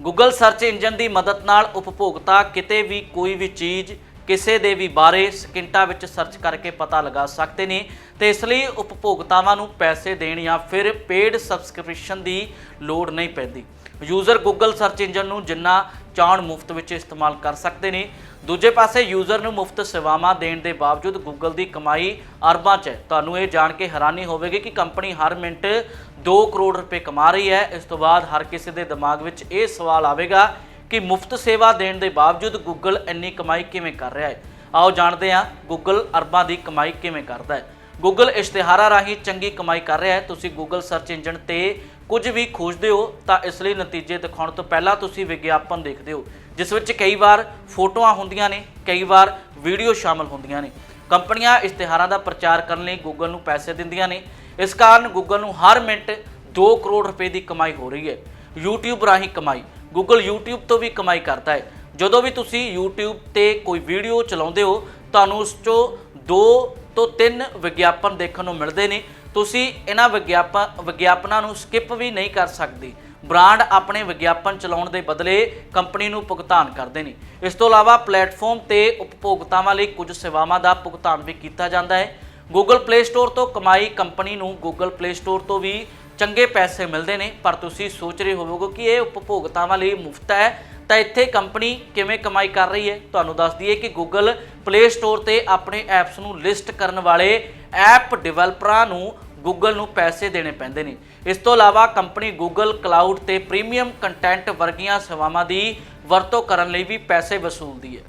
Google search engine ਦੀ ਮਦਦ ਨਾਲ ਉਪਭੋਗਤਾ ਕਿਤੇ ਵੀ ਕੋਈ ਵੀ ਚੀਜ਼ ਕਿਸੇ ਦੇ ਵੀ ਬਾਰੇ ਸਕਿੰਟਾਂ ਵਿੱਚ ਸਰਚ ਕਰਕੇ ਪਤਾ ਲਗਾ ਸਕਦੇ ਨੇ ਤੇ ਇਸ ਲਈ ਉਪਭੋਗਤਾਵਾਂ ਨੂੰ ਪੈਸੇ ਦੇਣ ਜਾਂ ਫਿਰ ਪੇਡ ਸਬਸਕ੍ਰਿਪਸ਼ਨ ਦੀ ਲੋੜ ਨਹੀਂ ਪੈਂਦੀ। ਯੂਜ਼ਰ ਗੂਗਲ ਸਰਚ ਇੰਜਨ ਨੂੰ ਜਿੰਨਾ ਚਾਹਣ ਮੁਫਤ ਵਿੱਚ ਇਸਤੇਮਾਲ ਕਰ ਸਕਦੇ ਨੇ। ਦੂਜੇ ਪਾਸੇ ਯੂਜ਼ਰ ਨੂੰ ਮੁਫਤ ਸੇਵਾਵਾਂ ਦੇਣ ਦੇ ਬਾਵਜੂਦ ਗੂਗਲ ਦੀ ਕਮਾਈ ਅਰਬਾਂ 'ਚ ਹੈ। ਤੁਹਾਨੂੰ ਇਹ ਜਾਣ ਕੇ ਹੈਰਾਨੀ ਹੋਵੇਗੀ ਕਿ ਕੰਪਨੀ ਹਰ ਮਿੰਟ 2 ਕਰੋੜ ਰੁਪਏ ਕਮਾ ਰਹੀ ਹੈ। ਇਸ ਤੋਂ ਬਾਅਦ ਹਰ ਕਿਸੇ ਦੇ ਦਿਮਾਗ ਵਿੱਚ ਇਹ ਸਵਾਲ ਆਵੇਗਾ ਕਿ ਮੁਫਤ ਸੇਵਾ ਦੇਣ ਦੇ ਬਾਵਜੂਦ ਗੂਗਲ ਇੰਨੀ ਕਮਾਈ ਕਿਵੇਂ ਕਰ ਰਿਹਾ ਹੈ? ਆਓ ਜਾਣਦੇ ਹਾਂ ਗੂਗਲ ਅਰਬਾਂ ਦੀ ਕਮਾਈ ਕਿਵੇਂ ਕਰਦਾ ਹੈ। ਗੂਗਲ ਇਸ਼ਤਿਹਾਰਾਂ ਰਾਹੀਂ ਚੰਗੀ ਕਮਾਈ ਕਰ ਰਿਹਾ ਹੈ। ਤੁਸੀਂ ਗੂਗਲ ਸਰਚ ਇੰਜਨ ਤੇ ਕੁਝ ਵੀ ਖੋਜਦੇ ਹੋ ਤਾਂ ਇਸ ਲਈ ਨਤੀਜੇ ਦਿਖਾਉਣ ਤੋਂ ਪਹਿਲਾਂ ਤੁਸੀਂ ਵਿਗਿਆਪਨ ਦੇਖਦੇ ਹੋ, ਜਿਸ ਵਿੱਚ ਕਈ ਵਾਰ ਫੋਟੋਆਂ ਹੁੰਦੀਆਂ ਨੇ, ਕਈ ਵਾਰ ਵੀਡੀਓ ਸ਼ਾਮਲ ਹੁੰਦੀਆਂ ਨੇ। ਕੰਪਨੀਆਂ ਇਸ਼ਤਿਹਾਰਾਂ ਦਾ ਪ੍ਰਚਾਰ ਕਰਨ ਲਈ ਗੂਗਲ ਨੂੰ ਪੈਸੇ ਦਿੰਦੀਆਂ ਨੇ। ਇਸ ਕਾਰਨ ਗੂਗਲ ਨੂੰ ਹਰ ਮਿੰਟ 2 ਕਰੋੜ ਰੁਪਏ ਦੀ ਕਮਾਈ ਹੋ ਰਹੀ ਹੈ। YouTube ਰਾਹੀਂ ਕਮਾਈ। ਗੂਗਲ YouTube ਤੋਂ ਵੀ ਕਮਾਈ ਕਰਦਾ ਹੈ। ਜਦੋਂ ਵੀ ਤੁਸੀਂ YouTube ਤੇ ਕੋਈ ਵੀਡੀਓ ਚਲਾਉਂਦੇ ਹੋ, ਤੁਹਾਨੂੰ ਉਸ ਚੋਂ 2 ਤੋਂ 3 ਵਿਗਿਆਪਨ ਦੇਖਣ ਨੂੰ ਮਿਲਦੇ ਨੇ। ਤੁਸੀਂ ਇਹਨਾਂ ਵਿਗਿਆਪਨ ਵਿਗਿਆਪਨਾਂ ਨੂੰ ਸਕਿਪ ਵੀ ਨਹੀਂ ਕਰ ਸਕਦੇ। ਬ੍ਰਾਂਡ ਆਪਣੇ ਵਿਗਿਆਪਨ ਚਲਾਉਣ ਦੇ ਬਦਲੇ ਕੰਪਨੀ ਨੂੰ ਭੁਗਤਾਨ ਕਰਦੇ ਨੇ। ਇਸ ਤੋਂ ਇਲਾਵਾ ਪਲੇਟਫਾਰਮ ਤੇ ਉਪਭੋਗਤਾਵਾਂ ਲਈ ਕੁਝ ਸੇਵਾਵਾਂ ਦਾ ਭੁਗਤਾਨ ਵੀ ਕੀਤਾ ਜਾਂਦਾ ਹੈ। Google Play Store ਤੋਂ ਕਮਾਈ ਕੰਪਨੀ ਨੂੰ Google Play Store ਤੋਂ ਵੀ ਚੰਗੇ ਪੈਸੇ ਮਿਲਦੇ ਨੇ। ਪਰ ਤੁਸੀਂ ਸੋਚ ਰਹੇ ਹੋਵੋਗੇ ਕਿ ਇਹ ਉਪਭੋਗਤਾਵਾਂ ਲਈ ਮੁਫਤ ਹੈ। ਤਾਂ ਇੱਥੇ ਕੰਪਨੀ ਕਿਵੇਂ ਕਮਾਈ ਕਰ ਰਹੀ ਹੈ? ਤੁਹਾਨੂੰ ਦੱਸ ਦਈਏ ਕਿ Google Play Store ਤੇ ਆਪਣੇ ਐਪਸ ਨੂੰ ਲਿਸਟ ਕਰਨ ਵਾਲੇ ਐਪ ਡਿਵੈਲਪਰਾਂ ਨੂੰ Google ਨੂੰ ਪੈਸੇ ਦੇਣੇ ਪੈਂਦੇ ਨੇ। ਇਸ ਤੋਂ ਇਲਾਵਾ ਕੰਪਨੀ Google ਕਲਾਊਡ ਤੇ ਪ੍ਰੀਮੀਅਮ ਕੰਟੈਂਟ ਵਰਗੀਆਂ ਸੇਵਾਵਾਂ ਦੀ ਵਰਤੋਂ ਕਰਨ ਲਈ ਵੀ ਪੈਸੇ ਵਸੂਲਦੀ ਹੈ।